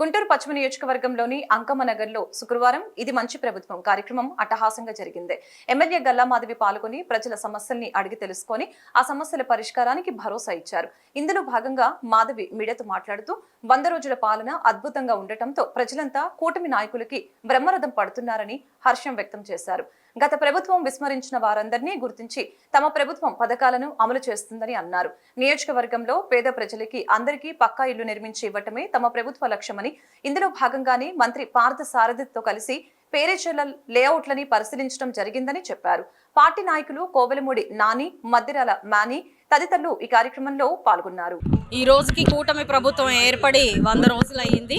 గుంటూరు పశ్చిమ నియోజకవర్గంలోని అంకమనగర్లో శుక్రవారం ఇది మంచి ప్రభుత్వం కార్యక్రమం అట్టహాసంగా జరిగింది. ఎమ్మెల్యే గల్లా మాధవి పాల్గొని ప్రజల సమస్యల్ని అడిగి తెలుసుకొని ఆ సమస్యల పరిష్కారానికి భరోసా ఇచ్చారు. ఇందులో భాగంగా మాధవి మీడియాతో మాట్లాడుతూ వంద రోజుల పాలన అద్భుతంగా ఉండటంతో ప్రజలంతా కూటమి నాయకులకి బ్రహ్మరథం పడుతున్నారని హర్షం వ్యక్తం చేశారు. గత ప్రభుత్వం విస్మరించిన వారందరినీ గుర్తించి తమ ప్రభుత్వం పథకాలను అమలు చేస్తుందని అన్నారు. నియోజకవర్గంలో పేద ప్రజలకి అందరికీ పక్కా ఇల్లు నిర్మించి ఇవ్వటమే తమ ప్రభుత్వ లక్ష్యమని ఇందులో భాగంగానే మంత్రి పార్థ సారథితో కలిసి పేరేచర్ల లేఅవుట్లని పరిశీలించడం జరిగిందని చెప్పారు. పార్టీ నాయకులు కోవెలమూడి నాని మద్దిరాల మాని తదితరులు ఈ కార్యక్రమంలో పాల్గొన్నారు. ఈ రోజుకి కూటమి ప్రభుత్వం ఏర్పడి వంద రోజులు అయ్యింది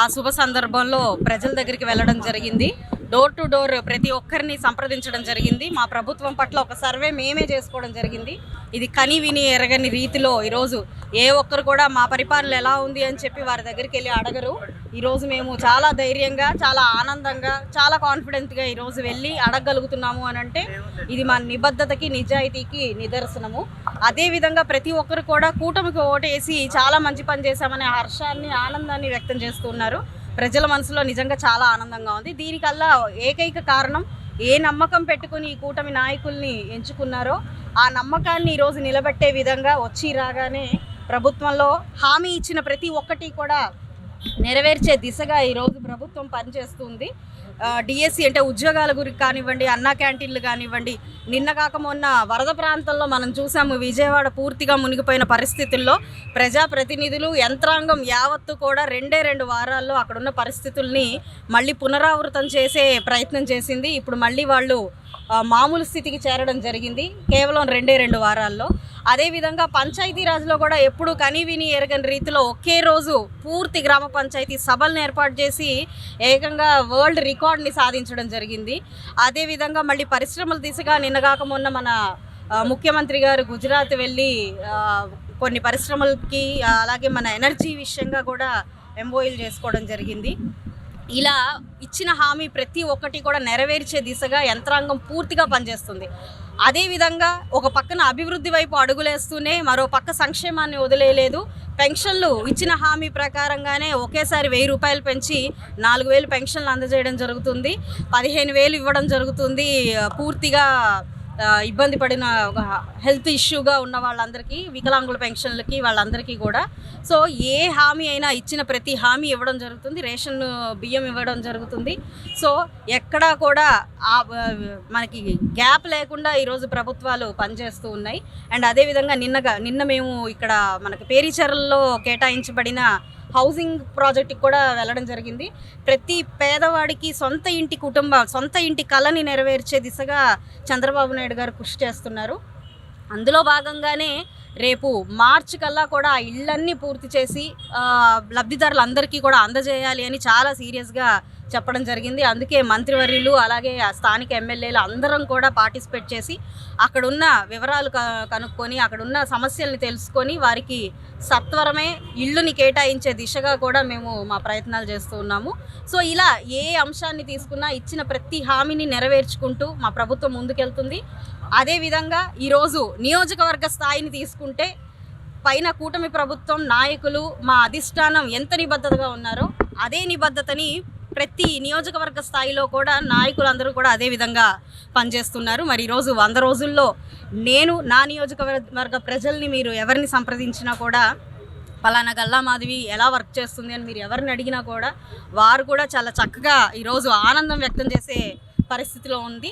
ఆ శుభ సందర్భంలో ప్రజల దగ్గరికి వెళ్ళడం జరిగింది. డోర్ టు డోర్ ప్రతి ఒక్కరిని సంప్రదించడం జరిగింది. మా ప్రభుత్వం పట్ల ఒక సర్వే మేమే చేసుకోవడం జరిగింది. ఇది కని విని ఎరగని రీతిలో ఈరోజు ఏ ఒక్కరు కూడా మా పరిపాలన ఎలా ఉంది అని చెప్పి వారి దగ్గరికి వెళ్ళి అడగరు. ఈరోజు మేము చాలా ధైర్యంగా చాలా ఆనందంగా చాలా కాన్ఫిడెంట్గా ఈరోజు వెళ్ళి అడగగలుగుతున్నాము అని అంటే ఇది మా నిబద్ధతకి నిజాయితీకి నిదర్శనము. అదేవిధంగా ప్రతి ఒక్కరు కూడా కూటమికి ఓటేసి చాలా మంచి పని చేశామనే హర్షాన్ని ఆనందాన్ని వ్యక్తం చేస్తున్నారు ప్రజల మనసులో నిజంగా చాలా ఆనందంగా ఉంది. దీనికల్లా ఏకైక కారణం ఏ నమ్మకం పెట్టుకుని ఈ కూటమి నాయకుల్ని ఎంచుకున్నారో ఆ నమ్మకాన్ని ఈరోజు నిలబెట్టే విధంగా వచ్చి రాగానే ప్రభుత్వంలో హామీ ఇచ్చిన ప్రతి ఒక్కటి కూడా నెరవేర్చే దిశగా ఈరోజు ప్రభుత్వం పనిచేస్తుంది. డిఎస్సి అంటే ఉద్యోగాల గురికి కానివ్వండి అన్నా క్యాంటీన్లు కానివ్వండి నిన్న కాక మొన్న వరద ప్రాంతంలో మనం చూసాము విజయవాడ పూర్తిగా మునిగిపోయిన పరిస్థితుల్లో ప్రజాప్రతినిధులు యంత్రాంగం యావత్తు కూడా రెండే రెండు వారాల్లో అక్కడున్న పరిస్థితుల్ని మళ్ళీ పునరావృతం చేసే ప్రయత్నం చేసింది. ఇప్పుడు మళ్ళీ వాళ్ళు మామూలు స్థితికి చేరడం జరిగింది. కేవలం రెండే రెండు వారాల్లో. అదేవిధంగా పంచాయతీరాజ్లో కూడా ఎప్పుడు కని విని ఎరగని రీతిలో ఒకే రోజు పూర్తి గ్రామ పంచాయతీ సభలను ఏర్పాటు చేసి ఏకంగా వరల్డ్ రికార్డ్ని సాధించడం జరిగింది. అదేవిధంగా మళ్ళీ పరిశ్రమల దిశగా నిన్నగాక మొన్న మన ముఖ్యమంత్రి గారు గుజరాత్ వెళ్ళి కొన్ని పరిశ్రమలకి అలాగే మన ఎనర్జీ విషయంగా కూడా ఎంబోయిల్ చేసుకోవడం జరిగింది. ఇలా ఇచ్చిన హామీ ప్రతి ఒక్కటి కూడా నెరవేర్చే దిశగా యంత్రాంగం పూర్తిగా పనిచేస్తుంది. అదేవిధంగా ఒక పక్కన అభివృద్ధి వైపు అడుగులేస్తూనే మరో పక్క సంక్షేమాన్ని వదిలేయలేదు. పెన్షన్లు ఇచ్చిన హామీ ప్రకారంగానే ఒకేసారి వెయ్యి రూపాయలు పెంచి నాలుగు వేలు పెన్షన్లు అందజేయడం జరుగుతుంది. పదిహేను వేలు ఇవ్వడం జరుగుతుంది. పూర్తిగా ఇబ్బంది పడిన ఒక హెల్త్ ఇష్యూగా ఉన్న వాళ్ళందరికీ వికలాంగుల పెన్షన్లకి వాళ్ళందరికీ కూడా. సో ఏ హామీ అయినా ఇచ్చిన ప్రతి హామీ ఇవ్వడం జరుగుతుంది రేషన్ బియ్యం ఇవ్వడం జరుగుతుంది. సో ఎక్కడా కూడా మనకి గ్యాప్ లేకుండా ఈరోజు ప్రభుత్వాలు పనిచేస్తూ ఉన్నాయి. అండ్ అదేవిధంగా నిన్నగా నిన్న మేము ఇక్కడ మనకి పేరీచర్లలో కేటాయించబడిన హౌసింగ్ ప్రాజెక్ట్కి కూడా వెళ్ళడం జరిగింది. ప్రతి పేదవాడికి సొంత ఇంటి కుటుంబ సొంత ఇంటి కళని నెరవేర్చే దిశగా చంద్రబాబు నాయుడు గారు కృషి చేస్తున్నారు. అందులో భాగంగానే రేపు మార్చి కల్లా కూడా ఇళ్ళన్నీ పూర్తి చేసి లబ్ధిదారులందరికీ కూడా అందజేయాలి అని చాలా సీరియస్గా చెప్పడం జరిగింది. అందుకే మంత్రివర్యులు అలాగే ఆ స్థానిక ఎమ్మెల్యేలు అందరం కూడా పార్టిసిపేట్ చేసి అక్కడున్న వివరాలు కనుక్కొని అక్కడున్న సమస్యల్ని తెలుసుకొని వారికి సత్వరమే ఇళ్ళుని కేటాయించే దిశగా కూడా మేము మా ప్రయత్నాలు చేస్తూ ఉన్నాము. సో ఇలా ఏ అంశాన్ని తీసుకున్నా ఇచ్చిన ప్రతి హామీని నెరవేర్చుకుంటూ మా ప్రభుత్వం ముందుకెళ్తుంది. అదేవిధంగా ఈరోజు నియోజకవర్గ స్థాయిని తీసుకుంటే పైన కూటమి ప్రభుత్వం నాయకులు మా అధిష్టానం ఎంత నిబద్ధతగా ఉన్నారో అదే నిబద్ధతని ప్రతి నియోజకవర్గ స్థాయిలో కూడా నాయకులందరూ కూడా అదే విధంగా పనిచేస్తున్నారు. మరి ఈరోజు వంద రోజుల్లో నేను నా నియోజకవర్గ ప్రజల్ని మీరు ఎవరిని సంప్రదించినా కూడా పలానా గల్లా మాధవి ఎలా వర్క్ చేస్తుంది అని మీరు ఎవరిని అడిగినా కూడా వారు కూడా చాలా చక్కగా ఈరోజు ఆనందం వ్యక్తం చేసే పరిస్థితిలో ఉంది.